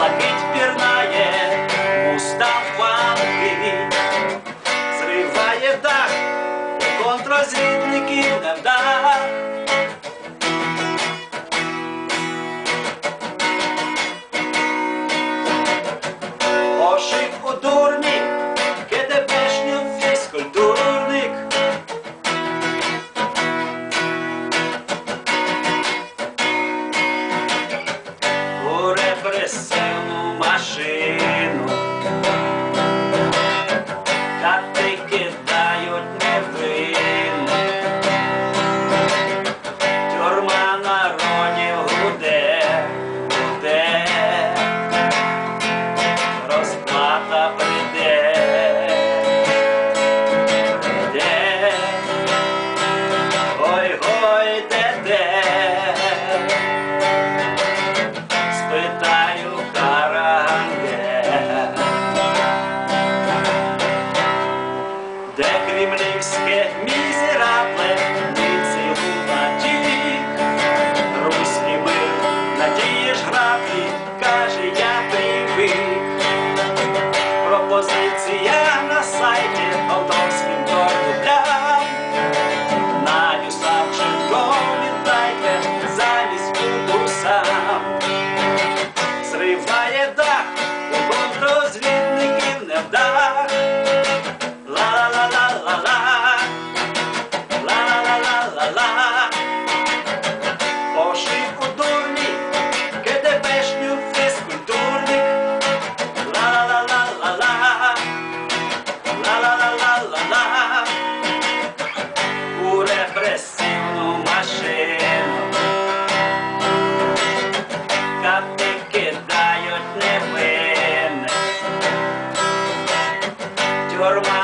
ловить перное муставанки. Срывает дах, контразвитники дах. кремлівське мізерабле ниці латік, руський мир, надієш граблі, каже, я привик. Пропозиція на сайті Полтавського. Normal.